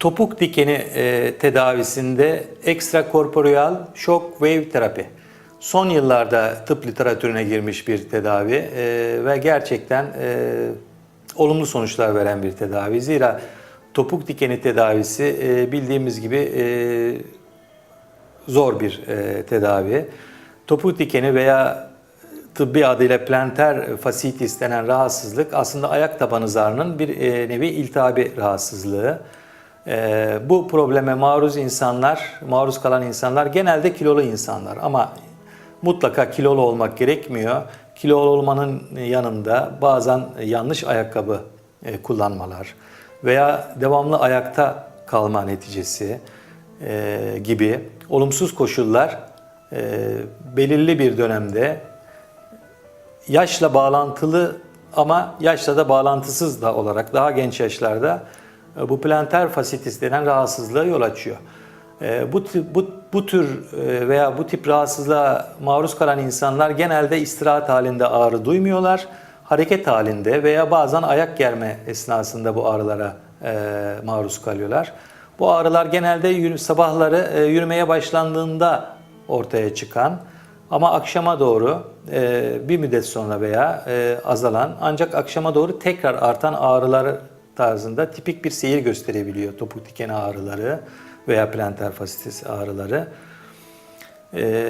Topuk dikeni e, tedavisinde ekstrakorporeal shock wave terapi. Son yıllarda tıp literatürüne girmiş bir tedavi e, ve gerçekten e, olumlu sonuçlar veren bir tedavi. Zira topuk dikeni tedavisi e, bildiğimiz gibi e, zor bir e, tedavi. Topuk dikeni veya tıbbi adıyla planter fasciitis denen rahatsızlık aslında ayak tabanı zarının bir e, nevi iltihabi rahatsızlığı. E, bu probleme maruz insanlar, maruz kalan insanlar genelde kilolu insanlar ama mutlaka kilolu olmak gerekmiyor. Kilolu olmanın yanında bazen yanlış ayakkabı e, kullanmalar veya devamlı ayakta kalma neticesi e, gibi olumsuz koşullar e, belirli bir dönemde yaşla bağlantılı ama yaşla da bağlantısız da olarak daha genç yaşlarda bu planter fasciitis denen rahatsızlığa yol açıyor. E, Bu, bu, bu tür e, veya bu tip rahatsızlığa maruz kalan insanlar genelde istirahat halinde ağrı duymuyorlar. Hareket halinde veya bazen ayak germe esnasında bu ağrılara e, maruz kalıyorlar. Bu ağrılar genelde sabahları e, yürümeye başlandığında ortaya çıkan ama akşama doğru e, bir müddet sonra veya e, azalan ancak akşama doğru tekrar artan ağrılar tarzında tipik bir seyir gösterebiliyor topuk dikeni ağrıları veya plantar fasciitis ağrıları. E,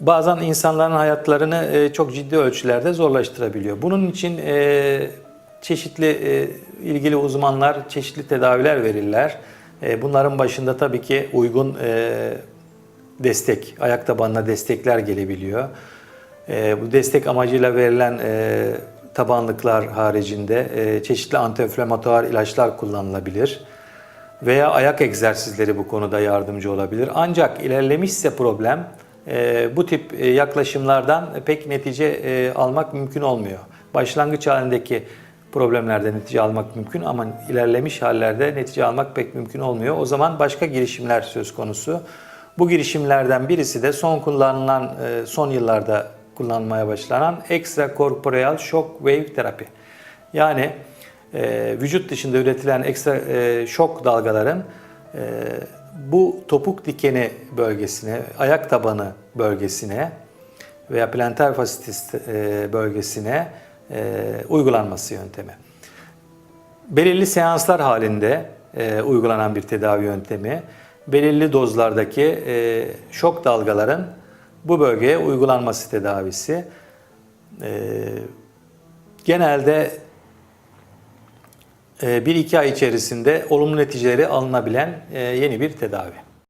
bazen insanların hayatlarını e, çok ciddi ölçülerde zorlaştırabiliyor. Bunun için e, çeşitli e, ilgili uzmanlar çeşitli tedaviler verirler. E, bunların başında tabii ki uygun e, destek, ayak tabanına destekler gelebiliyor. E, bu destek amacıyla verilen e, tabanlıklar haricinde e, çeşitli antiinflamatuar ilaçlar kullanılabilir. Veya ayak egzersizleri bu konuda yardımcı olabilir. Ancak ilerlemişse problem e, bu tip e, yaklaşımlardan pek netice e, almak mümkün olmuyor. Başlangıç halindeki problemlerde netice almak mümkün ama ilerlemiş hallerde netice almak pek mümkün olmuyor. O zaman başka girişimler söz konusu. Bu girişimlerden birisi de son kullanılan, e, son yıllarda kullanmaya başlanan extracorporeal shock wave terapi. Yani e, vücut dışında üretilen ekstra e, şok dalgaların e, bu topuk dikeni bölgesine, ayak tabanı bölgesine veya plantar fasciitis e, bölgesine e, uygulanması yöntemi. Belirli seanslar halinde e, uygulanan bir tedavi yöntemi, belirli dozlardaki e, şok dalgaların bu bölgeye uygulanması tedavisi. E, genelde e, bir iki ay içerisinde olumlu neticeleri alınabilen e, yeni bir tedavi.